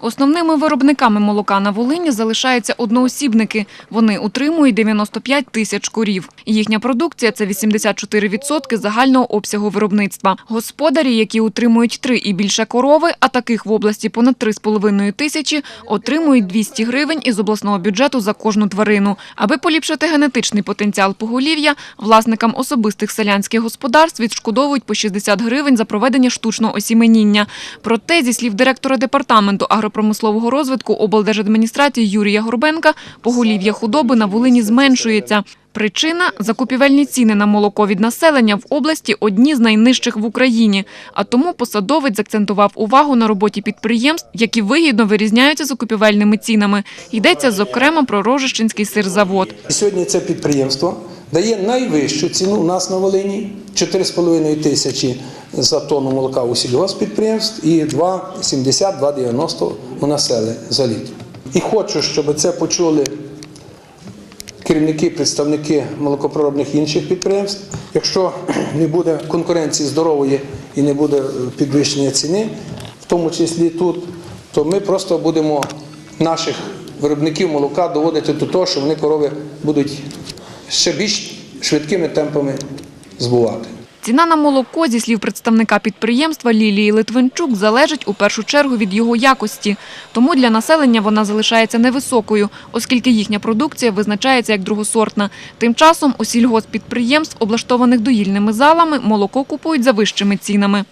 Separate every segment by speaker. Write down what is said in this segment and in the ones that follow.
Speaker 1: Основними виробниками молока на Волині залишаються одноосібники. Вони утримують 95 тисяч корів. Їхня продукція – це 84% загального обсягу виробництва. Господарі, які утримують три і більше корови, а таких в області понад 3,5 тисячі, отримують 200 гривень із обласного бюджету за кожну тварину. Аби поліпшити генетичний потенціал поголів'я, власникам особистих селянських господарств відшкодовують по 60 гривень за проведення штучного осіменіння. Проте, зі слів директора департаменту агропромислового розвитку облдержадміністрації Юрія Горбенка, поголів'я худоби на Волині зменшується. Причина – закупівельні ціни на молоко від населення в області одні з найнижчих в Україні. А тому посадовець закцентував увагу на роботі підприємств, які вигідно вирізняються закупівельними цінами. Йдеться, зокрема, про Рожищенський сирзавод.
Speaker 2: Сьогодні це підприємство дає найвищу ціну у нас на Волині 4,5 тисячі за тонну молока у сільгоспідприємств і 2,70-2,90 у населення за літр. І хочу, щоб це почули керівники, представники молокопроробних інших підприємств. Якщо не буде конкуренції здорової і не буде підвищення ціни, в тому числі тут, то ми просто будемо наших виробників молока доводити до того, що вони корови будуть ще більш швидкими темпами збувати.
Speaker 1: Ціна на молоко, зі слів представника підприємства Лілії Литвинчук, залежить у першу чергу від його якості. Тому для населення вона залишається невисокою, оскільки їхня продукція визначається як другосортна. Тим часом у сільгоспідприємств, облаштованих доїльними залами, молоко купують за вищими цінами.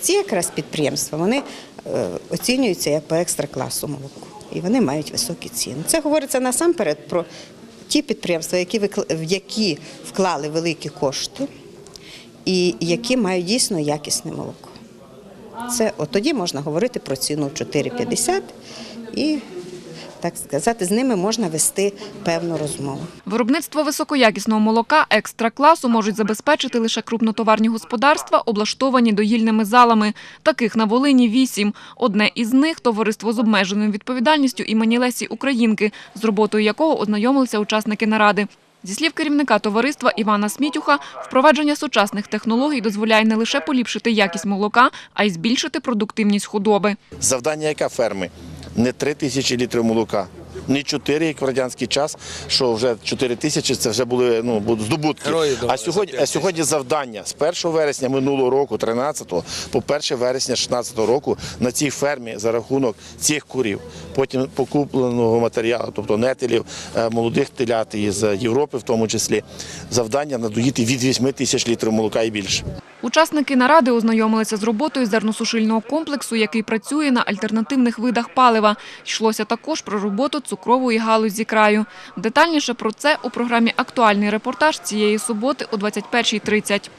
Speaker 3: Ці якраз підприємства вони е, оцінюються як по екстра класу молоко, і вони мають високі ціни. Це говориться насамперед про ті підприємства, які в які вклали великі кошти і які мають дійсно якісне молоко. Це от тоді можна говорити про ціну 4,50 і так сказати, з ними можна вести певну розмову.
Speaker 1: Виробництво високоякісного молока екстра-класу можуть забезпечити лише крупнотоварні господарства, облаштовані доїльними залами. Таких на Волині вісім. Одне із них – товариство з обмеженою відповідальністю імені Лесі Українки, з роботою якого ознайомилися учасники наради. Зі слів керівника товариства Івана Смітюха, впровадження сучасних технологій дозволяє не лише поліпшити якість молока, а й збільшити продуктивність худоби.
Speaker 4: Завдання яка ферми? Не 3 тисячі літрів молока, не 4, як в радянський час, що вже 4 тисячі це вже були ну, здобутки.
Speaker 2: Герої
Speaker 4: а сьогодні, а сьогодні завдання з 1 вересня минулого року, 13-го, по 1 вересня 16-го року на цій фермі за рахунок цих курів, потім покупленого матеріалу, тобто нетелів, е, молодих телят із Європи в тому числі, завдання надоїти від 8 тисяч літрів молока і більше.
Speaker 1: Учасники наради ознайомилися з роботою зерносушильного комплексу, який працює на альтернативних видах палива. Йшлося також про роботу цукрової галузі краю. Детальніше про це у програмі «Актуальний репортаж» цієї суботи о 21.30.